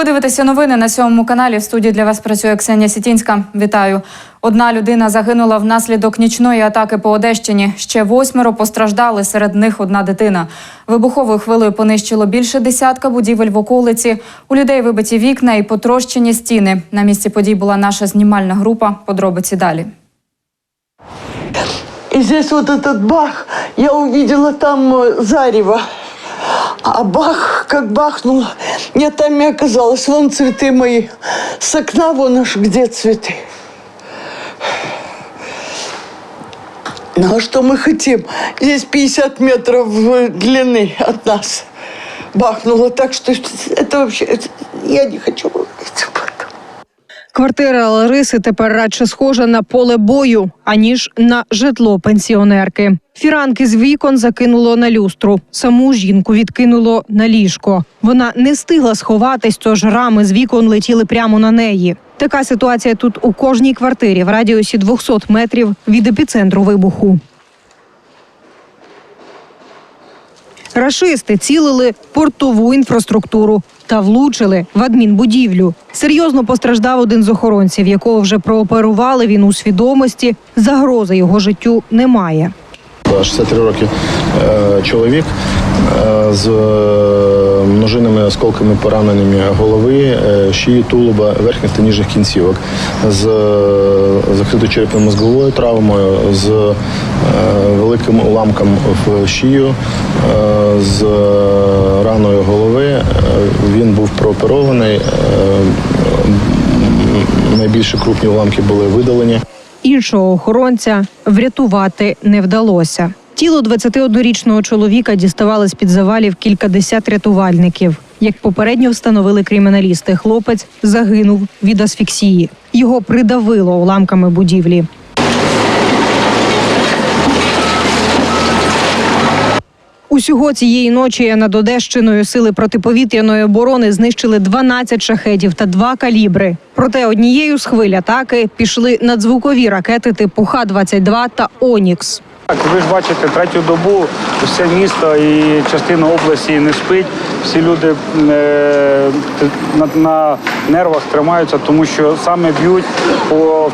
Ви дивитеся новини на сьомому каналі. В студії для вас працює Ксенія Сітінська. Вітаю. Одна людина загинула внаслідок нічної атаки по Одещині. Ще восьмеро постраждали. Серед них одна дитина. Вибуховою хвилею понищило більше десятка будівель в околиці. У людей вибиті вікна і потрощені стіни. На місці подій була наша знімальна група. Подробиці далі. И здесь вот бах, я увидела там э, зарево. А бах, как бахнул, я там и оказалась. Вон цветы мои. С окна вон аж где цветы. Ну а что мы хотим? Здесь 50 метров длины от нас. Бахнуло так, что это вообще... это- Я не хочу. Квартира Лариси тепер радше схожа на поле бою, аніж на житло пенсіонерки. Фіранки з вікон закинуло на люстру. Саму жінку відкинуло на ліжко. Вона не встигла сховатись, тож рами з вікон летіли прямо на неї. Така ситуація тут у кожній квартирі в радіусі 200 метрів від епіцентру вибуху. Рашисти цілили портову інфраструктуру та влучили в адмінбудівлю. Серйозно постраждав один з охоронців, якого вже прооперували. Він у свідомості. Загрози його життю немає. 63 роки е, чоловік з е, множинними осколками пораненнями голови, е, шиї, тулуба, верхніх та ніжних кінцівок, з е, закритою черепно-мозговою травмою, з е, великим уламком в шию, е, з раною голови. Е, Він був прооперований. е, м, Найбільше крупні уламки були видалені. Іншого охоронця врятувати не вдалося. Тіло 21-річного чоловіка діставали з під завалів кількадесят рятувальників. Як попередньо встановили криміналісти, хлопець загинув від асфіксії. Його придавило уламками будівлі. Усього цієї ночі над Одещиною сили протиповітряної оборони знищили 12 шахедів та два калібри. Проте однією з хвиль атаки пішли надзвукові ракети типу Х-22 та Онікс. Так, ви ж бачите, третю добу все місто і частина області не спить. Всі люди е, на, нервах тримаються, тому що саме б'ють.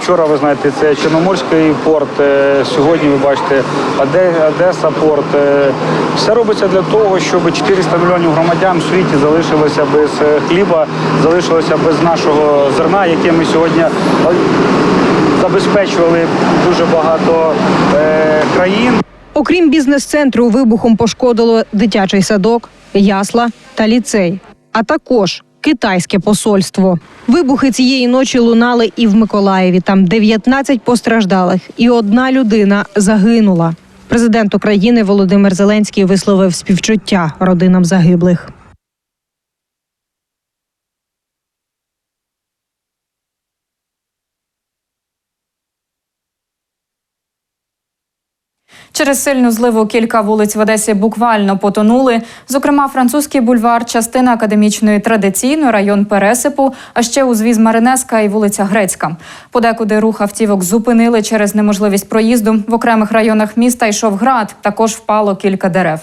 Вчора ви знаєте, це Чорноморський порт. е, сьогодні ви бачите Оде- Одеса порт. Е, все робиться для того, щоб 400 мільйонів громадян в світі залишилося без хліба, залишилося без нашого зерна, яке ми сьогодні забезпечували дуже багато е, країн. Окрім бізнес-центру, вибухом пошкодило дитячий садок, ясла та ліцей, а також китайське посольство. Вибухи цієї ночі лунали і в Миколаєві. Там 19 постраждалих, і одна людина загинула. Президент України Володимир Зеленський висловив співчуття родинам загиблих. Через сильну зливу кілька вулиць в Одесі буквально потонули. Зокрема, французький бульвар, частина академічної традиційної, район Пересипу, а ще узвіз Маринеска і вулиця Грецька. Подекуди рух автівок зупинили через неможливість проїзду. В окремих районах міста йшов град. Також впало кілька дерев.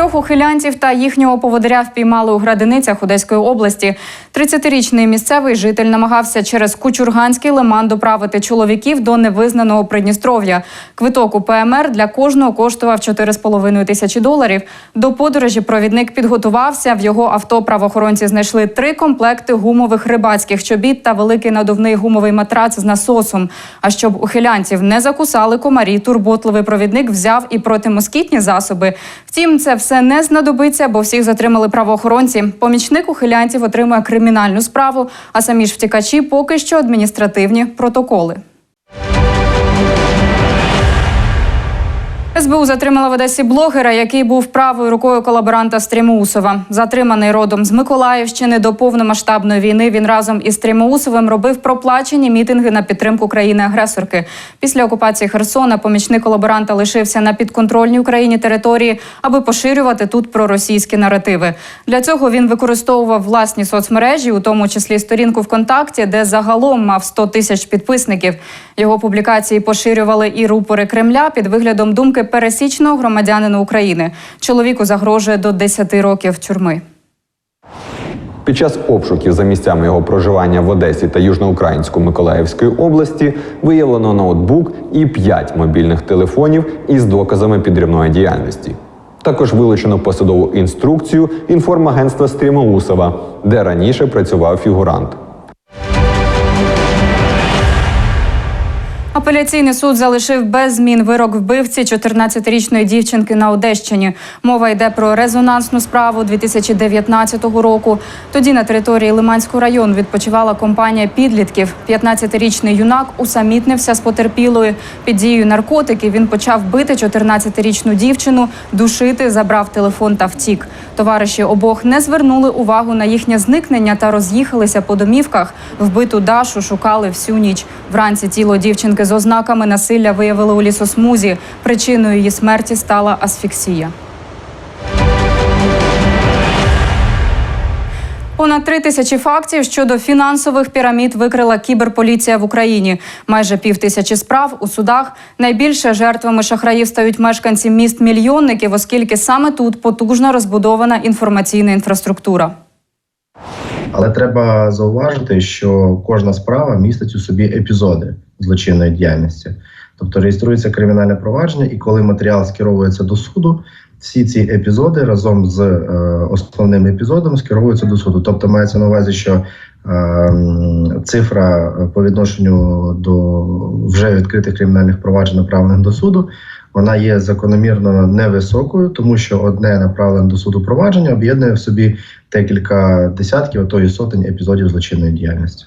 Трьох ухилянців та їхнього поводиря впіймали у Градиницях Одеської області. 30-річний місцевий житель намагався через Кучурганський лиман доправити чоловіків до невизнаного Придністров'я. Квиток у ПМР для кожного коштував 4,5 тисячі доларів. До подорожі провідник підготувався. В його авто правоохоронці знайшли три комплекти гумових рибацьких чобіт та великий надувний гумовий матрац з насосом. А щоб ухилянців не закусали комарі, турботливий провідник взяв і протимоскітні засоби. Втім, це все не знадобиться, бо всіх затримали правоохоронці. Помічник ухилянців отримує кримінальну справу, а самі ж втікачі поки що адміністративні протоколи. СБУ затримала в Одесі блогера, який був правою рукою колаборанта Стрімоусова. Затриманий родом з Миколаївщини до повномасштабної війни. Він разом із Стрімоусовим робив проплачені мітинги на підтримку країни-агресорки. Після окупації Херсона помічник колаборанта лишився на підконтрольній Україні території, аби поширювати тут проросійські наративи. Для цього він використовував власні соцмережі, у тому числі сторінку ВКонтакті, де загалом мав 100 тисяч підписників. Його публікації поширювали і рупори Кремля під виглядом думки пересічного громадянина України. Чоловіку загрожує до 10 років тюрми. Під час обшуків за місцями його проживання в Одесі та Южноукраїнську Миколаївської області виявлено ноутбук і 5 мобільних телефонів із доказами підривної діяльності. Також вилучено посадову інструкцію інформагентства Стрімоусова, де раніше працював фігурант. Апеляційний суд залишив без змін вирок вбивці 14-річної дівчинки на Одещині. Мова йде про резонансну справу 2019 року. Тоді на території Лиманського району відпочивала компанія підлітків. 15-річний юнак усамітнився з потерпілою. Під дією наркотиків він почав бити 14-річну дівчину, душити, забрав телефон та втік. Товариші обох не звернули увагу на їхнє зникнення та роз'їхалися по домівках. Вбиту Дашу шукали всю ніч. Вранці тіло дівчинки з ознаками насилля виявили у лісосмузі. Причиною її смерті стала асфіксія. Понад три тисячі фактів щодо фінансових пірамід викрила кіберполіція в Україні. Майже пів тисячі справ у судах. Найбільше жертвами шахраїв стають мешканці міст мільйонників, оскільки саме тут потужно розбудована інформаційна інфраструктура. Але треба зауважити, що кожна справа містить у собі епізоди злочинної діяльності. Тобто реєструється кримінальне провадження, і коли матеріал скеровується до суду, всі ці епізоди разом з е, основним епізодом скеровуються до суду. Тобто мається на увазі, що е, цифра по відношенню до вже відкритих кримінальних проваджень, направлених до суду, вона є закономірно невисокою, тому що одне направлене до суду провадження об'єднує в собі декілька десятків, а то і сотень епізодів злочинної діяльності.